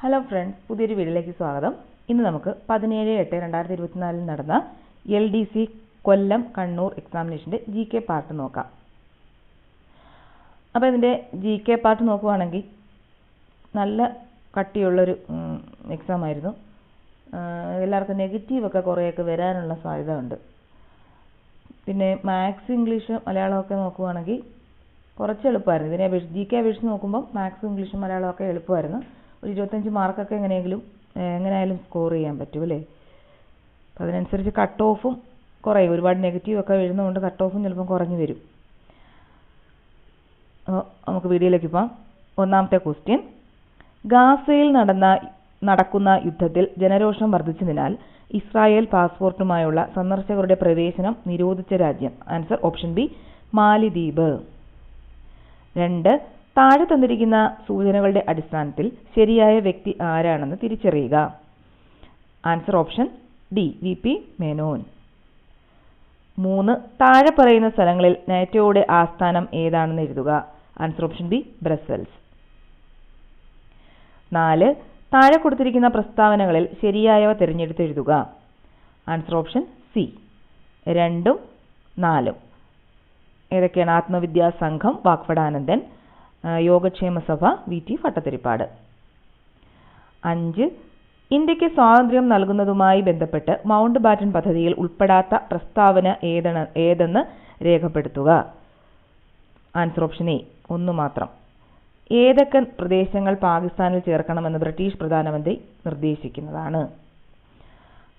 Hello friends പുതിയൊരു വീഡിയോയിലേക്ക് സ്വാഗതം. ഇന്ന് നമുക്ക് പതിനേഴ് എട്ട് രണ്ടായിരത്തി ഇരുപത്തിനാലിൽ നടന്ന L D C Kollam Kannur എക്സാമിനേഷന്റെ G K part നോക്കാം. അപ്പോൾ ഇതിന്റെ ജി കെ പാർട്ട് നോക്കുവാണെങ്കിൽ നല്ല കട്ടിയുള്ളൊരു എക്സാം ആയിരുന്നു. എല്ലാവർക്കും നെഗറ്റീവൊക്കെ കുറേയൊക്കെ വരാനുള്ള സാധ്യത ഉണ്ട്. പിന്നെ മാത്സ് ഇംഗ്ലീഷ് മലയാളമൊക്കെ നോക്കുവാണെങ്കിൽ കുറച്ച് എളുപ്പമായിരുന്നു. ഇതിനെ അപേക്ഷിച്ച് ജി കെ അപേക്ഷിച്ച് നോക്കുമ്പോൾ മാത്സ് ഇംഗ്ലീഷും മലയാളമൊക്കെ എളുപ്പമായിരുന്നു. ഒരു ഇരുപത്തഞ്ച് മാർക്കൊക്കെ എങ്ങനെയെങ്കിലും എങ്ങനെയായാലും സ്കോർ ചെയ്യാൻ പറ്റും അല്ലേ? അപ്പം അതിനനുസരിച്ച് കട്ട് ഓഫും കുറയും. ഒരുപാട് നെഗറ്റീവ് ഒക്കെ വരുന്നതുകൊണ്ട് കട്ട് ഓഫും ചിലപ്പം കുറഞ്ഞു വരും. നമുക്ക് വീഡിയോയിലേക്ക് പോകാം. ഒന്നാമത്തെ ക്വസ്റ്റ്യൻ ഗാസയിൽ നടന്ന നടക്കുന്ന യുദ്ധത്തിൽ ജനരോഷം വർദ്ധിച്ചതിനാൽ ഇസ്രായേൽ പാസ്പോർട്ടുമായുള്ള സന്ദർശകരുടെ പ്രവേശനം നിരോധിച്ച രാജ്യം. ആൻസർ ഓപ്ഷൻ ബി മാലിദ്വീപ്. രണ്ട് താഴെ തന്നിരിക്കുന്ന സൂചനകളുടെ അടിസ്ഥാനത്തിൽ ശരിയായ വ്യക്തി ആരാണെന്ന് തിരിച്ചറിയുക. Answer option D V P Menon. മൂന്ന് താഴെ പറയുന്ന സ്ഥലങ്ങളിൽ നാറ്റോയുടെ ആസ്ഥാനം ഏതാണെന്ന് എഴുതുക. ആൻസർ ഓപ്ഷൻ ബി ബ്രസൽസ് നാല് താഴെ കൊടുത്തിരിക്കുന്ന പ്രസ്താവനകളിൽ ശരിയായവ തിരഞ്ഞെടുത്ത് എഴുതുക. ആൻസർ ഓപ്ഷൻ സി രണ്ടും നാലും. ഏതൊക്കെയാണ് ആത്മവിദ്യാ സംഘം വാക്പടാനന്ദൻ യോഗക്ഷേമ സഭ വി ടി ഭട്ടതിരിപ്പാട്. അഞ്ച് ഇന്ത്യയ്ക്ക് സ്വാതന്ത്ര്യം നൽകുന്നതുമായി ബന്ധപ്പെട്ട് മൗണ്ട് ബാറ്റൺ പദ്ധതിയിൽ ഉൾപ്പെടാത്ത പ്രസ്താവന ഏതെന്ന് രേഖപ്പെടുത്തുക. ആൻസർ ഓപ്ഷൻ എ ഒന്ന് മാത്രം. ഏതൊക്കെ പ്രദേശങ്ങൾ പാകിസ്ഥാനിൽ ചേർക്കണമെന്ന് ബ്രിട്ടീഷ് പ്രധാനമന്ത്രി നിർദ്ദേശിക്കുന്നതാണ്.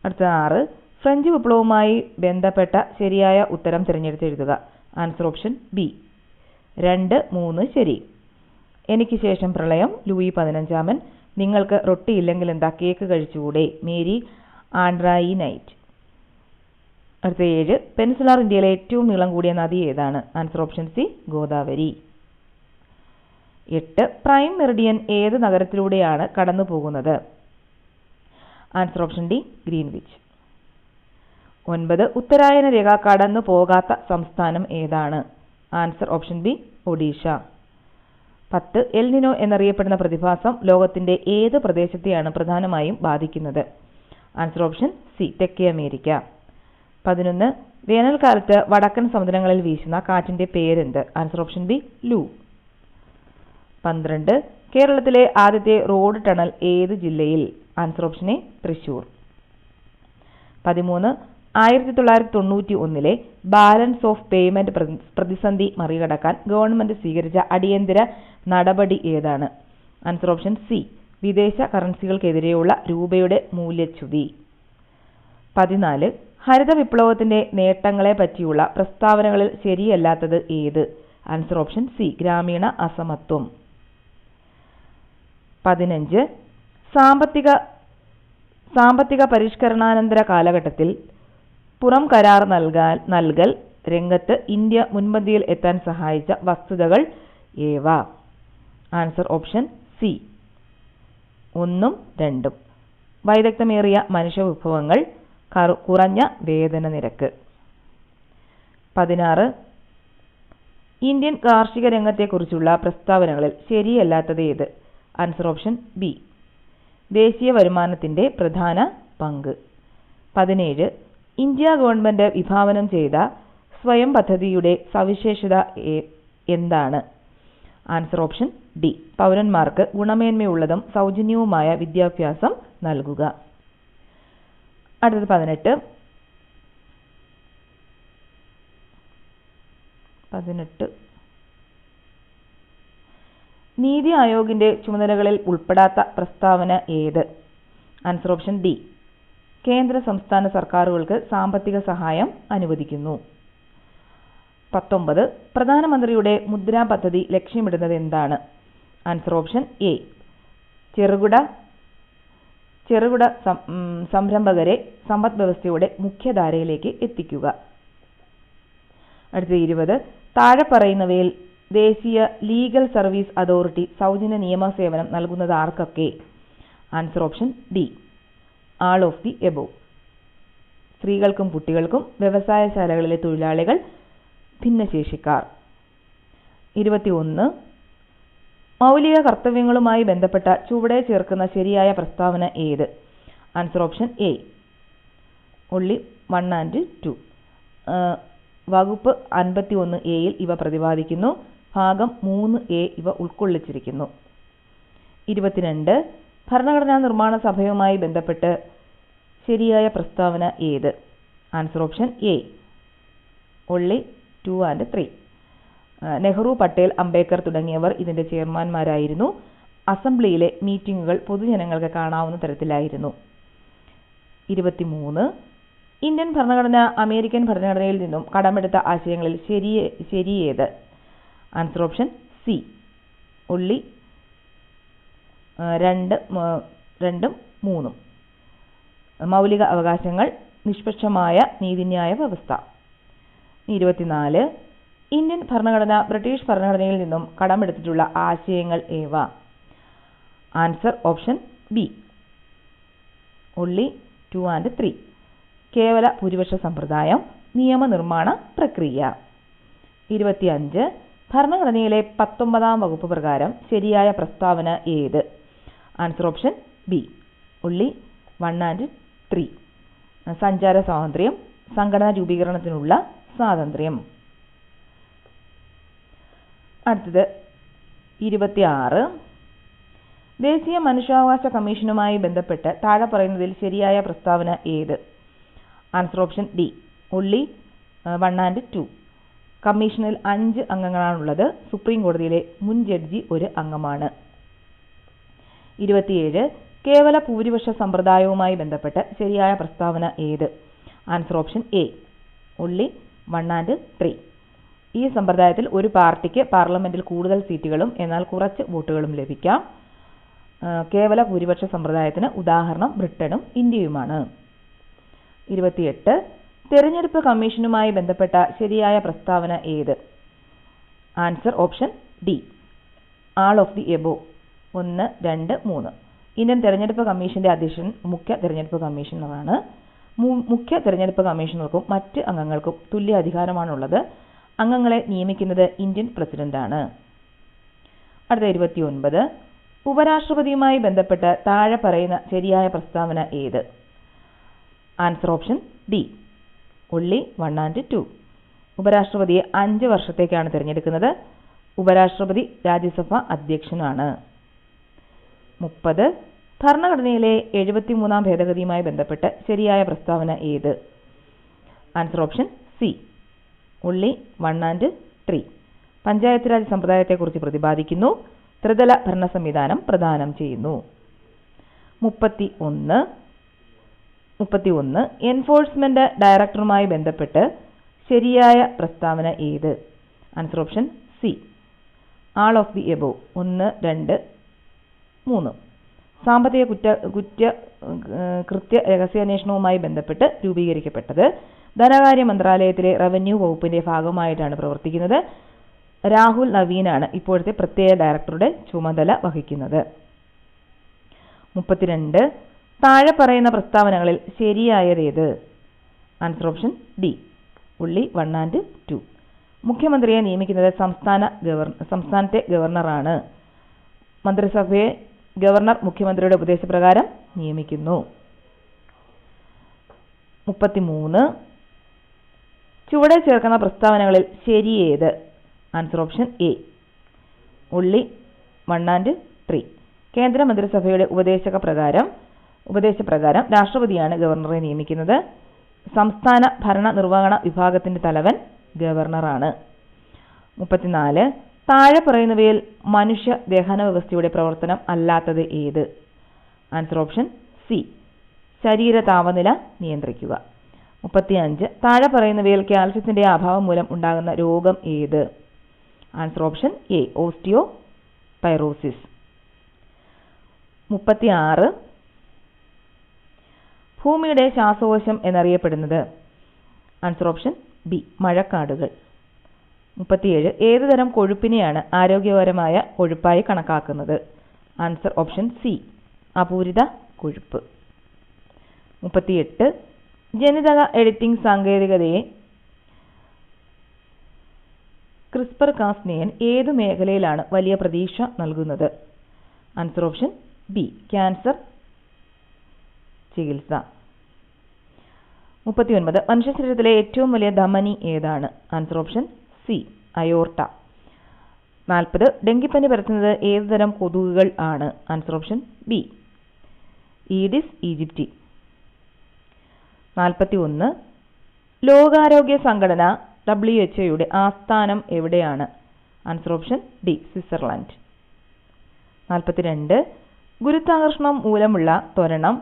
അടുത്ത ആറ് ഫ്രഞ്ച് വിപ്ലവവുമായി ബന്ധപ്പെട്ട ശരിയായ ഉത്തരം തിരഞ്ഞെടുത്ത് എഴുതുക. Answer option B. രണ്ട് മൂന്ന് ശരി. എനിക്ക് ശേഷം പ്രളയം ലൂയി പതിനഞ്ചാമൻ നിങ്ങൾക്ക് റൊട്ടിയില്ലെങ്കിൽ എന്താ കേക്ക് കഴിച്ചുകൂടെ? Marie Antoinette. അടുത്ത ഏഴ് പെൻസുലാർ ഇന്ത്യയിലെ ഏറ്റവും നീളം കൂടിയ നദി ഏതാണ്? Answer option C Godavari. എട്ട് പ്രൈം മെറിഡിയൻ ഏത് നഗരത്തിലൂടെയാണ് കടന്നു പോകുന്നത് ആൻസർ ഓപ്ഷൻ ഡി ഗ്രീൻവിച്ച്. ഒൻപത് ഉത്തരായന രേഖ കടന്നു പോകാത്ത സംസ്ഥാനം ഏതാണ്? Answer option B Odisha. പത്ത് എൽനിനോ എന്നറിയപ്പെടുന്ന പ്രതിഭാസം ലോകത്തിന്റെ ഏത് പ്രദേശത്തെയാണ് പ്രധാനമായും ബാധിക്കുന്നത്? ആൻസർ ഓപ്ഷൻ സി തെക്കേ അമേരിക്ക. പതിനൊന്ന് വേനൽക്കാലത്ത് വടക്കൻ സമുദ്രങ്ങളിൽ വീശുന്ന കാറ്റിന്റെ പേരെന്ത്? Answer option B Loo. പന്ത്രണ്ട് കേരളത്തിലെ ആദ്യത്തെ റോഡ് ടണൽ ഏത് ജില്ലയിൽ? Answer option A Thrissur. പതിമൂന്ന് ആയിരത്തി തൊള്ളായിരത്തി തൊണ്ണൂറ്റി ഒന്നിലെ ബാലൻസ് ഓഫ് പേയ്മെന്റ് പ്രതിസന്ധി മറികടക്കാൻ ഗവൺമെന്റ് സ്വീകരിച്ച അടിയന്തര നടപടി ഏതാണ്? ആൻസർ ഓപ്ഷൻ സി വിദേശ കറൻസികൾക്കെതിരെയുള്ള രൂപയുടെ മൂല്യച്യുതി. പതിനാല്. ഹരിത വിപ്ലവത്തിന്റെ നേട്ടങ്ങളെ പറ്റിയുള്ള പ്രസ്താവനകളിൽ ശരിയല്ലാത്തത് ഏത്? ആൻസർ ഓപ്ഷൻ സി ഗ്രാമീണ അസമത്വം. പതിനഞ്ച്. സാമ്പത്തിക സാമ്പത്തിക പരിഷ്കരണാനന്തര കാലഘട്ടത്തിൽ പുറം കരാർ നൽകാൻ നൽകൽ രംഗത്ത് ഇന്ത്യ മുൻപന്തിയിൽ എത്താൻ സഹായിച്ച വസ്തുതകൾ ഏവ? ആൻസർ ഓപ്ഷൻ സി ഒന്നും രണ്ടും. വൈദഗ്ധ്യമേറിയ മനുഷ്യവിഭവങ്ങൾ കുറഞ്ഞ വേതന നിരക്ക്. പതിനാറ്. ഇന്ത്യൻ കാർഷിക രംഗത്തെക്കുറിച്ചുള്ള പ്രസ്താവനകളിൽ ശരിയല്ലാത്തത് ഏത്? ആൻസർ ഓപ്ഷൻ ബി ദേശീയ വരുമാനത്തിന്റെ പ്രധാന പങ്ക്. പതിനേഴ്. ഇന്ത്യ ഗവൺമെന്റ് വിഭാവനം ചെയ്ത സ്വയം പദ്ധതിയുടെ സവിശേഷത എന്താണ്? ആൻസർ ഓപ്ഷൻ ഡി പൗരന്മാർക്ക് ഗുണമേന്മയുള്ളതും സൗജന്യവുമായ വിദ്യാഭ്യാസം നൽകുക. അടുത്തത് പതിനെട്ട്. പതിനെട്ട്. നീതി ആയോഗിന്റെ ചുമതലകളിൽ ഉൾപ്പെടാത്ത പ്രസ്താവന ഏത്? ആൻസർ ഓപ്ഷൻ ഡി കേന്ദ്ര സംസ്ഥാന സർക്കാരുകൾക്ക് സാമ്പത്തിക സഹായം അനുവദിക്കുന്നു. പത്തൊമ്പത് പ്രധാനമന്ത്രിയുടെ മുദ്രാ പദ്ധതി ലക്ഷ്യമിടുന്നത് എന്താണ്? ആൻസർ ഓപ്ഷൻ എ ചെറുകിട ചെറുകിട സംരംഭകരെ സമ്പദ് വ്യവസ്ഥയുടെ മുഖ്യധാരയിലേക്ക് എത്തിക്കുക. അടുത്ത ഇരുപത് താഴെ പറയുന്നവയിൽ ദേശീയ ലീഗൽ സർവീസ് അതോറിറ്റി സൗജന്യ നിയമ സേവനം നൽകുന്നത് ആർക്കൊക്കെ? Answer option D all of the above സ്ത്രീകൾക്കും കുട്ടികൾക്കും വ്യവസായശാലകളിലെ തൊഴിലാളികൾ ഭിന്നശേഷിക്കാർ. ഇരുപത്തി ഒന്ന് മൗലിക കർത്തവ്യങ്ങളുമായി ബന്ധപ്പെട്ട ചുവടെ ചേർക്കുന്ന ശരിയായ പ്രസ്താവന ഏത്? Answer option A only one and two വകുപ്പ് അൻപത്തി ഒന്ന് എയിൽ ഇവ പ്രതിപാദിക്കുന്നു. ഭാഗം മൂന്ന് എ ഇവ ഉൾക്കൊള്ളിച്ചിരിക്കുന്നു. ഇരുപത്തിരണ്ട്. ഭരണഘടനാ നിർമ്മാണ സഭയുമായി ബന്ധപ്പെട്ട് ശരിയായ പ്രസ്താവന ഏത്? Answer option A only two and three Nehru Patel Ambedkar തുടങ്ങിയവർ ഇതിന്റെ ചെയർമാൻമാരായിരുന്നു. അസംബ്ലിയിലെ മീറ്റിംഗുകൾ പൊതുജനങ്ങൾക്ക് കാണാവുന്ന തരത്തിലായിരുന്നു. ഇരുപത്തിമൂന്ന്. ഇന്ത്യൻ ഭരണഘടന അമേരിക്കൻ ഭരണഘടനയിൽ നിന്നും കടമെടുത്ത ആശയങ്ങളിൽ ശരിയെ ശരിയേത്? ആൻസർ ഓപ്ഷൻ സി ഉള്ളി. രണ്ട് രണ്ടും മൂന്നും. മൗലിക അവകാശങ്ങൾ നിഷ്പക്ഷമായ നീതിന്യായ വ്യവസ്ഥ. ഇരുപത്തിനാല്. ഇന്ത്യൻ ഭരണഘടന ബ്രിട്ടീഷ് ഭരണഘടനയിൽ നിന്നും കടമെടുത്തിട്ടുള്ള ആശയങ്ങൾ ഏവ? Answer option B. Only two and three കേവല ഭൂരിപക്ഷ സമ്പ്രദായം നിയമനിർമ്മാണ പ്രക്രിയ. ഇരുപത്തിയഞ്ച്. ഭരണഘടനയിലെ പത്തൊമ്പതാം വകുപ്പ് പ്രകാരം ശരിയായ പ്രസ്താവന ഏത്? Answer option B. Only one and three സഞ്ചാര സ്വാതന്ത്ര്യം സംഘടനാ രൂപീകരണത്തിനുള്ള സ്വാതന്ത്ര്യം. അടുത്തത് ഇരുപത്തിയാറ്. ദേശീയ മനുഷ്യാവകാശ കമ്മീഷനുമായി ബന്ധപ്പെട്ട് താഴെ പറയുന്നതിൽ ശരിയായ പ്രസ്താവന ഏത്? Answer option D only one and two കമ്മീഷനിൽ അഞ്ച് അംഗങ്ങളാണുള്ളത്. സുപ്രീം കോടതിയിലെ മുൻ ജഡ്ജി ഒരു അംഗമാണ്. ഇരുപത്തിയേഴ് കേവല ഭൂരിപക്ഷ സമ്പ്രദായവുമായി ബന്ധപ്പെട്ട് ശരിയായ പ്രസ്താവന ഏത്? Answer option A only one and three ഈ സമ്പ്രദായത്തിൽ ഒരു പാർട്ടിക്ക് പാർലമെന്റിൽ കൂടുതൽ സീറ്റുകളും എന്നാൽ കുറച്ച് വോട്ടുകളും ലഭിക്കാം. കേവല ഭൂരിപക്ഷ സമ്പ്രദായത്തിന് ഉദാഹരണം ബ്രിട്ടനും ഇന്ത്യയുമാണ്. ഇരുപത്തിയെട്ട്. തെരഞ്ഞെടുപ്പ് കമ്മീഷനുമായി ബന്ധപ്പെട്ട ശരിയായ പ്രസ്താവന ഏത്? Answer option D. All of the above. ഒന്ന് രണ്ട് മൂന്ന്. ഇന്ത്യൻ തെരഞ്ഞെടുപ്പ് കമ്മീഷന്റെ അധ്യക്ഷൻ മുഖ്യ തെരഞ്ഞെടുപ്പ് കമ്മീഷണറാണ്. മുഖ്യ തെരഞ്ഞെടുപ്പ് കമ്മീഷണർക്കും മറ്റ് അംഗങ്ങൾക്കും തുല്യ അധികാരമാണുള്ളത്. അംഗങ്ങളെ നിയമിക്കുന്നത് ഇന്ത്യൻ പ്രസിഡന്റാണ്. അടുത്ത ഇരുപത്തിയൊൻപത്. ഉപരാഷ്ട്രപതിയുമായി ബന്ധപ്പെട്ട് താഴെ പറയുന്ന ശരിയായ പ്രസ്താവന ഏത്? Answer option D. Only one and two. ഉപരാഷ്ട്രപതിയെ അഞ്ച് വർഷത്തേക്കാണ് തിരഞ്ഞെടുക്കുന്നത്. ഉപരാഷ്ട്രപതി രാജ്യസഭ അധ്യക്ഷനാണ്. മുപ്പത്. ഭരണഘടനയിലെ എഴുപത്തിമൂന്നാം ഭേദഗതിയുമായി ബന്ധപ്പെട്ട് ശരിയായ പ്രസ്താവന ഏത്? Answer option C only one and three panchayat Raj സമ്പ്രദായത്തെക്കുറിച്ച് പ്രതിപാദിക്കുന്നു. ത്രിതല ഭരണ സംവിധാനം പ്രദാനം ചെയ്യുന്നു. മുപ്പത്തി ഒന്ന് മുപ്പത്തി ഒന്ന് എൻഫോഴ്സ്മെന്റ് ഡയറക്ടറുമായി ബന്ധപ്പെട്ട് ശരിയായ പ്രസ്താവന ഏത്? Answer option C all of the above ഒന്ന് രണ്ട് മൂന്ന്. സാമ്പത്തിക കുറ്റ കുറ്റ കൃത്യ രഹസ്യാന്വേഷണവുമായി ബന്ധപ്പെട്ട് രൂപീകരിക്കപ്പെട്ടത്. ധനകാര്യ മന്ത്രാലയത്തിലെ റവന്യൂ വകുപ്പിന്റെ ഭാഗമായിട്ടാണ് പ്രവർത്തിക്കുന്നത്. രാഹുൽ നവീനാണ് ഇപ്പോഴത്തെ പ്രത്യേക ഡയറക്ടറുടെ ചുമതല വഹിക്കുന്നത്. മുപ്പത്തിരണ്ട്. താഴെ പറയുന്ന പ്രസ്താവനകളിൽ ശരിയായതേത്? Answer option D only one and two മുഖ്യമന്ത്രിയെ നിയമിക്കുന്നത് സംസ്ഥാന ഗവർണ സംസ്ഥാനത്തെ ഗവർണറാണ്. മന്ത്രിസഭയെ ഗവർണർ മുഖ്യമന്ത്രിയുടെ ഉപദേശപ്രകാരം നിയമിക്കുന്നു. മുപ്പത്തിമൂന്ന്. ചുവടെ ചേർക്കുന്ന പ്രസ്താവനകളിൽ ശരിയേത് answer option A. Only one and three കേന്ദ്ര മന്ത്രിസഭയുടെ ഉപദേശക പ്രകാരം ഉപദേശപ്രകാരം രാഷ്ട്രപതിയാണ് ഗവർണറെ നിയമിക്കുന്നത്. സംസ്ഥാന ഭരണ നിർവഹണ വിഭാഗത്തിന്റെ തലവൻ ഗവർണറാണ്. മുപ്പത്തിനാല്. താഴെ പറയുന്നവയിൽ മനുഷ്യ ദഹന വ്യവസ്ഥയുടെ പ്രവർത്തനം അല്ലാത്തത് ഏത്? ആൻസർ ഓപ്ഷൻ സി ശരീര താപനില നിയന്ത്രിക്കുക. മുപ്പത്തിയഞ്ച്. താഴെ പറയുന്നവയിൽ കാൽസ്യത്തിന്റെ അഭാവം മൂലം ഉണ്ടാകുന്ന രോഗം ഏത്? Answer option A osteo pyrosis മുപ്പത്തിയാറ്. ഭൂമിയുടെ ശ്വാസകോശം എന്നറിയപ്പെടുന്നത്. ആൻസർ ഓപ്ഷൻ ബി മഴക്കാടുകൾ. മുപ്പത്തിയേഴ്. ഏത് തരം കൊഴുപ്പിനെയാണ് ആരോഗ്യപരമായ കൊഴുപ്പായി കണക്കാക്കുന്നത്? ആൻസർ ഓപ്ഷൻ സി അപൂരിത കൊഴുപ്പ്. മുപ്പത്തിയെട്ട്. ജനിതക എഡിറ്റിംഗ് സാങ്കേതികതയെ ക്രിസ്പർ കാസ്നിയൻ ഏത് മേഖലയിലാണ് വലിയ പ്രതീക്ഷ നൽകുന്നത്? ആൻസർ ഓപ്ഷൻ ബി ക്യാൻസർ ചികിത്സ. മുപ്പത്തിയൊൻപത്. മനുഷ്യ ശരീരത്തിലെ ഏറ്റവും വലിയ ധമനി ഏതാണ്? Answer option C aorta. നാൽപ്പത് ഡെങ്കിപ്പനി പരത്തുന്നത് ഏതുതരം കൊതുകുകൾ ആണ്? Answer option B Aedes aegypti നാൽപ്പത്തി ഒന്ന് ലോകാരോഗ്യ സംഘടന ഡബ്ല്യു എച്ച് ഒയുടെ ആസ്ഥാനം എവിടെയാണ്? ആൻസർ ഓപ്ഷൻ ഡി സ്വിറ്റ്സർലാൻഡ് നാൽപ്പത്തിരണ്ട് ഗുരുത്വാകർഷണം മൂലമുള്ള ത്വരണം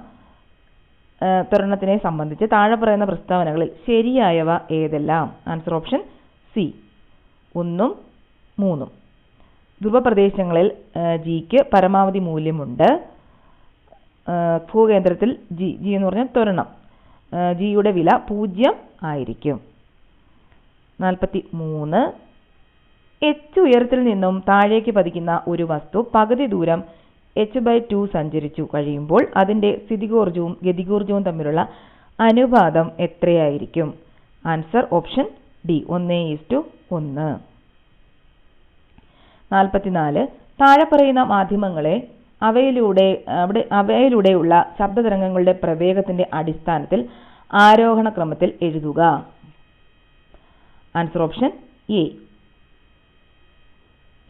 ത്വരണത്തിനെ സംബന്ധിച്ച് താഴെ പറയുന്ന പ്രസ്താവനകളിൽ ശരിയായവ ഏതെല്ലാം? ആൻസർ ഓപ്ഷൻ സി ഒന്നും മൂന്നും. ധ്രുവപ്രദേശങ്ങളിൽ ജിക്ക് പരമാവധി മൂല്യമുണ്ട്. ഭൂകേന്ദ്രത്തിൽ ജി ജി എന്ന് പറഞ്ഞാൽ ത്വരണം. ജിയുടെ വില പൂജ്യം ആയിരിക്കും. നാൽപ്പത്തി മൂന്ന് എച്ച് ഉയരത്തിൽ നിന്നും താഴേക്ക് പതിക്കുന്ന ഒരു വസ്തു പകുതി ദൂരം എച്ച് ബൈ ടു സഞ്ചരിച്ചു കഴിയുമ്പോൾ അതിന്റെ സ്ഥിതികോർജവും ഗതികോർജവും തമ്മിലുള്ള അനുപാതം എത്രയായിരിക്കും? ആൻസർ ഓപ്ഷൻ ഡി ഒന്ന് ഈസ്റ്റു ഒന്ന്. നാൽപ്പത്തിനാല്. താഴെ പറയുന്ന മാധ്യമങ്ങളെ അവയിലൂടെ അവിടെ അവയിലൂടെയുള്ള ശബ്ദതരംഗങ്ങളുടെ പ്രവേഗത്തിന്റെ അടിസ്ഥാനത്തിൽ ആരോഹണ ക്രമത്തിൽ എഴുതുക. ആൻസർ ഓപ്ഷൻ എ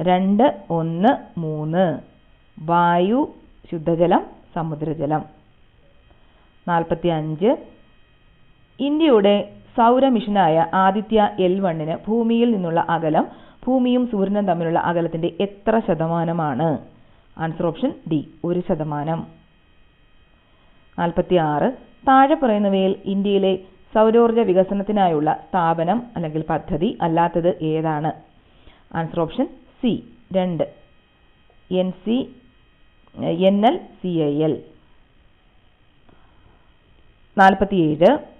രണ്ട് ഒന്ന് മൂന്ന്. വായു ശുദ്ധജലം സമുദ്രജലം. നാൽപ്പത്തി അഞ്ച് ഇന്ത്യയുടെ സൗര മിഷനായ ആദിത്യ എൽ വണ്ണിന് ഭൂമിയിൽ നിന്നുള്ള അകലം ഭൂമിയും സൂര്യനും തമ്മിലുള്ള അകലത്തിന്റെ എത്ര ശതമാനമാണ്? ആൻസർ ഓപ്ഷൻ ഡി ഒരു ശതമാനം. നാൽപ്പത്തി ആറ് താഴെ പറയുന്നവയിൽ ഇന്ത്യയിലെ സൗരോർജ വികസനത്തിനായുള്ള സ്ഥാപനം അല്ലെങ്കിൽ പദ്ധതി അല്ലാത്തത് ഏതാണ്? ആൻസർ ഓപ്ഷൻ സി രണ്ട്. N C N L C I L നാൽപ്പത്തിയേഴ്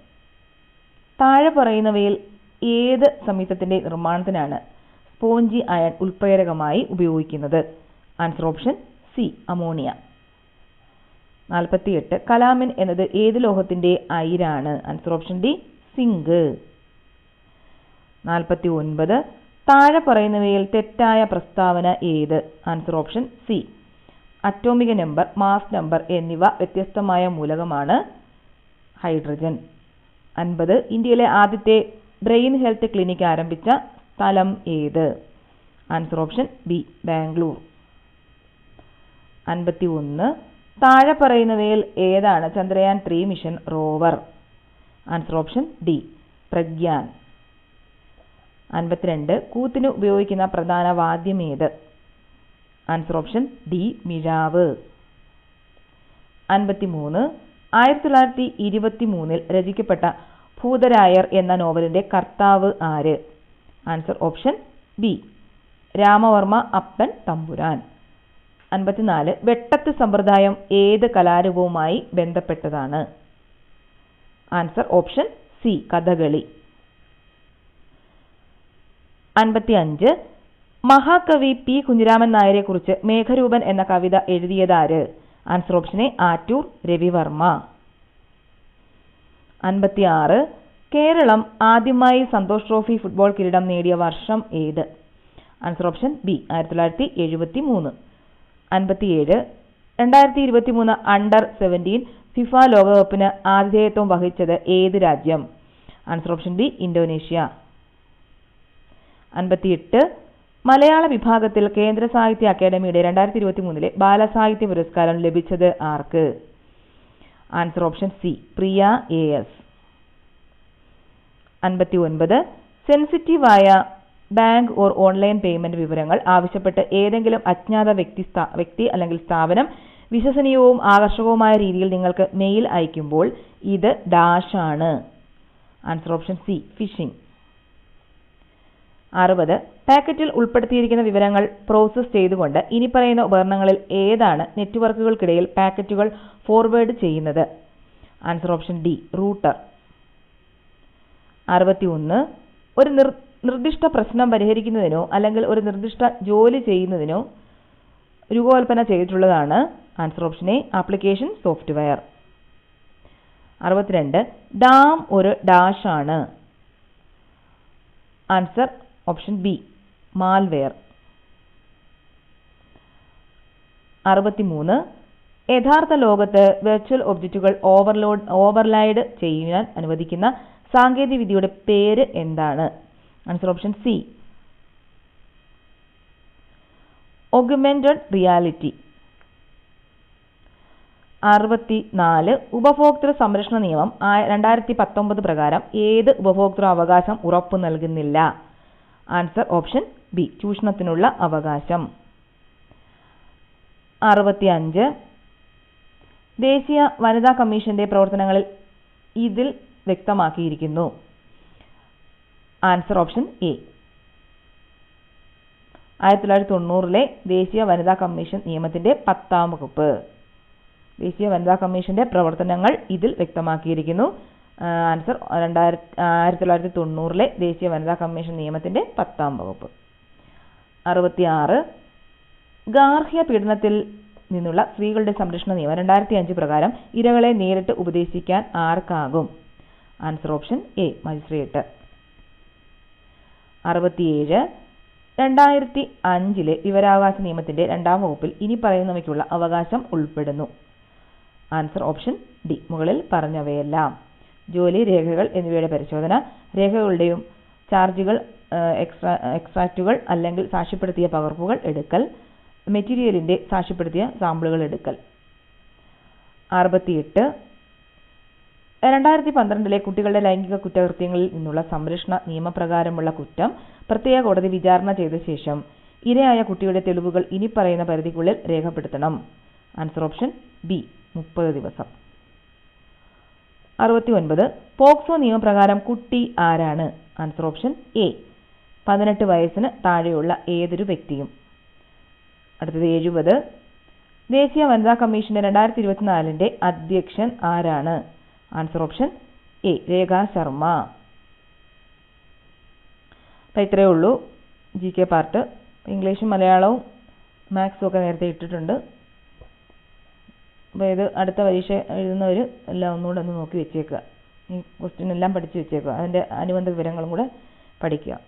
താഴെ പറയുന്നവയിൽ ഏത് സംയുക്തത്തിന്റെ നിർമ്മാണത്തിനാണ് സ്പോഞ്ചി അയൺ ഉൽപ്രേരകമായി ഉപയോഗിക്കുന്നത്? ആൻസർ ഓപ്ഷൻ സി അമോണിയ നാൽപ്പത്തിയെട്ട് കലാമിൻ എന്നത് ഏത് ലോഹത്തിന്റെ അയിരാണ്? ആൻസർ ഓപ്ഷൻ ഡി സിങ്ക് നാൽപ്പത്തി ഒൻപത് താഴെ പറയുന്നവയിൽ തെറ്റായ പ്രസ്താവന ഏത്? Answer option C atomic number mass number എന്നിവ വ്യത്യസ്തമായ മൂലകമാണ് ഹൈഡ്രജൻ. അൻപത്. ഇന്ത്യയിലെ ആദ്യത്തെ ബ്രെയിൻ ഹെൽത്ത് ക്ലിനിക് ആരംഭിച്ച സ്ഥലം ഏത്? Answer option B Bangalore. അൻപത്തി ഒന്ന് താഴെ പറയുന്നവയിൽ ഏതാണ് Chandrayaan three mission rover answer option D Pragyan. അൻപത്തിരണ്ട്. കൂത്തിന് ഉപയോഗിക്കുന്ന പ്രധാന വാദ്യം ഏത്? ആൻസർ ഓപ്ഷൻ ഡി മിഴാവ്. അൻപത്തിമൂന്ന്. ആയിരത്തി തൊള്ളായിരത്തി ഇരുപത്തി മൂന്നിൽ രചിക്കപ്പെട്ട ഭൂതരായർ എന്ന നോവലിന്റെ കർത്താവ് ആര്? ആൻസർ ഓപ്ഷൻ ബി രാമവർമ്മ അപ്പൻ തമ്പുരാൻ. അൻപത്തിനാല്. വെട്ടത്ത് സമ്പ്രദായം ഏത് കലാരൂപവുമായി ബന്ധപ്പെട്ടതാണ്? Answer option C Kathakali. അൻപത്തി അഞ്ച് മഹാകവി പി കുഞ്ഞിരാമൻ നായരെക്കുറിച്ച് മേഘരൂപൻ എന്ന കവിത എഴുതിയതാര് answer option A Attoor Ravivarma. അൻപത്തി ആറ് കേരളം ആദ്യമായി സന്തോഷ് ട്രോഫി ഫുട്ബോൾ കിരീടം നേടിയ വർഷം ഏത്? ആൻസർ ഓപ്ഷൻ ബി ആയിരത്തി തൊള്ളായിരത്തി എഴുപത്തി മൂന്ന് അൻപത്തിയേഴ്. രണ്ടായിരത്തി ഇരുപത്തി മൂന്ന് അണ്ടർ സെവന്റീൻ ഫിഫ ലോകകപ്പിന് ആതിഥേയത്വം വഹിച്ചത് ഏത് രാജ്യം? Answer option B Indonesia. അൻപത്തിയെട്ട്. മലയാള വിഭാഗത്തിൽ കേന്ദ്ര സാഹിത്യ അക്കാദമിയുടെ രണ്ടായിരത്തി ഇരുപത്തി മൂന്നിലെ ബാലസാഹിത്യ പുരസ്കാരം ലഭിച്ചത് ആർക്ക്? Answer option C Priya A S. അൻപത്തി ഒൻപത് സെൻസിറ്റീവായ ബാങ്ക് ഓർ ഓൺലൈൻ പേയ്മെന്റ് വിവരങ്ങൾ ആവശ്യപ്പെട്ട് ഏതെങ്കിലും അജ്ഞാത വ്യക്തി വ്യക്തി അല്ലെങ്കിൽ സ്ഥാപനം വിശ്വസനീയവും ആകർഷകവുമായ രീതിയിൽ നിങ്ങൾക്ക് മെയിൽ അയക്കുമ്പോൾ ഇത് ഡാഷ് ആണ്. Answer option C phishing. അറുപത്. പാക്കറ്റിൽ ഉൾപ്പെടുത്തിയിരിക്കുന്ന വിവരങ്ങൾ പ്രോസസ്സ് ചെയ്തുകൊണ്ട് ഇനി പറയുന്ന ഉപകരണങ്ങളിൽ ഏതാണ് നെറ്റ്വർക്കുകൾക്കിടയിൽ പാക്കറ്റുകൾ ഫോർവേഡ് ചെയ്യുന്നത്? Answer option D router. അറുപത്തിയൊന്ന്. ഒരു നിർ നിർദ്ദിഷ്ട പ്രശ്നം പരിഹരിക്കുന്നതിനോ അല്ലെങ്കിൽ ഒരു നിർദ്ദിഷ്ട ജോലി ചെയ്യുന്നതിനോ രൂപകൽപ്പന ചെയ്തിട്ടുള്ളതാണ് answer option A application software. അറുപത്തിരണ്ട്. ഡാം ഒരു ഡാഷാണ്. Answer option B malware. അറുപത്തിമൂന്ന് യഥാർത്ഥ ലോകത്ത് വെർച്വൽ ഒബ്ജക്റ്റുകൾ ഓവർലോഡ് ഓവർലൈഡ് ചെയ്യാൻ അനുവദിക്കുന്ന സാങ്കേതികവിദ്യയുടെ പേര് എന്താണ്? Answer option C augmented reality. അറുപത്തി നാല് ഉപഭോക്തൃ സംരക്ഷണ നിയമം രണ്ടായിരത്തി പത്തൊമ്പത് പ്രകാരം ഏത് ഉപഭോക്തൃ അവകാശം ഉറപ്പു നൽകുന്നില്ല? ആൻസർ ഓപ്ഷൻ ബി ചൂഷണത്തിനുള്ള അവകാശം. അറുപത്തി അഞ്ച് ദേശീയ വനിതാ കമ്മീഷന്റെ പ്രവർത്തനങ്ങളിൽ ഇതിൽ വ്യക്തമാക്കിയിരിക്കുന്നു. ആൻസർ ഓപ്ഷൻ എ ആയിരത്തി തൊള്ളായിരത്തി തൊണ്ണൂറിലെ ദേശീയ വനിതാ കമ്മീഷൻ നിയമത്തിന്റെ പത്താം വകുപ്പ്. ദേശീയ വനിതാ കമ്മീഷന്റെ പ്രവർത്തനങ്ങൾ ഇതിൽ വ്യക്തമാക്കിയിരിക്കുന്നു. ആൻസർ രണ്ടായിരത്തി ആയിരത്തി തൊള്ളായിരത്തി തൊണ്ണൂറിലെ ദേശീയ വനിതാ കമ്മീഷൻ നിയമത്തിന്റെ പത്താം വകുപ്പ്. അറുപത്തിയാറ് ഗാർഹിക പീഡനത്തിൽ നിന്നുള്ള സ്ത്രീകളുടെ സംരക്ഷണ നിയമം രണ്ടായിരത്തി അഞ്ച് പ്രകാരം ഇരകളെ നേരിട്ട് ഉപദേശിക്കാൻ ആർക്കാകും? Answer option A magistrate. അറുപത്തിയേഴ് രണ്ടായിരത്തി അഞ്ചിലെ വിവരാവകാശ നിയമത്തിന്റെ രണ്ടാം വകുപ്പിൽ ഇനി പറയുന്നവയ്ക്കുള്ള അവകാശം ഉൾപ്പെടുന്നു. ആൻസർ ഓപ്ഷൻ ഡി മുകളിൽ പറഞ്ഞവയെല്ലാം. ജോലി രേഖകൾ എന്നിവയുടെ പരിശോധന. രേഖകളുടെയും ചാർജുകൾ എക്സ്ട്രാ എക്സ്ട്രാക്റ്റുകൾ അല്ലെങ്കിൽ സാക്ഷ്യപ്പെടുത്തിയ പകർപ്പുകൾ എടുക്കൽ. മെറ്റീരിയലിന്റെ സാക്ഷ്യപ്പെടുത്തിയ സാമ്പിളുകൾ എടുക്കൽ. അറുപത്തിയെട്ട്. രണ്ടായിരത്തി പന്ത്രണ്ടിലെ കുട്ടികളുടെ ലൈംഗിക കുറ്റകൃത്യങ്ങളിൽ നിന്നുള്ള സംരക്ഷണ നിയമപ്രകാരമുള്ള കുറ്റം പ്രത്യേക കോടതി വിചാരണ ചെയ്ത ശേഷം ഇരയായ കുട്ടിയുടെ തെളിവുകൾ ഇനി പറയുന്ന പരിധിക്കുള്ളിൽ രേഖപ്പെടുത്തണം. ആൻസർ ഓപ്ഷൻ ബി മുപ്പത് ദിവസം. അറുപത്തി ഒൻപത് പോക്സോ നിയമപ്രകാരം കുട്ടി ആരാണ്? ആൻസർ ഓപ്ഷൻ എ പതിനെട്ട് വയസ്സിന് താഴെയുള്ള ഏതൊരു വ്യക്തിയും? അടുത്തത് എഴുപത്. ദേശീയ വനിതാ കമ്മീഷന്റെ രണ്ടായിരത്തി ഇരുപത്തിനാലിന്റെ അധ്യക്ഷൻ ആരാണ്? Answer option A Rekha Sharma. അപ്പം ഇത്രയേ ഉള്ളൂ. ജി കെ പാർട്ട് ഇംഗ്ലീഷും മലയാളവും മാത്സും ഒക്കെ നേരത്തെ ഇട്ടിട്ടുണ്ട്. അപ്പോൾ ഇത് അടുത്ത പരീക്ഷ എഴുതുന്നവർ എല്ലാം ഒന്നുകൂടെ ഒന്ന് നോക്കി വെച്ചേക്കുക. ഈ ക്വസ്റ്റ്യൻ എല്ലാം പഠിച്ച് വെച്ചേക്കുക. അതിന്റെ അനുബന്ധ വിവരങ്ങളും കൂടെ പഠിക്കുക.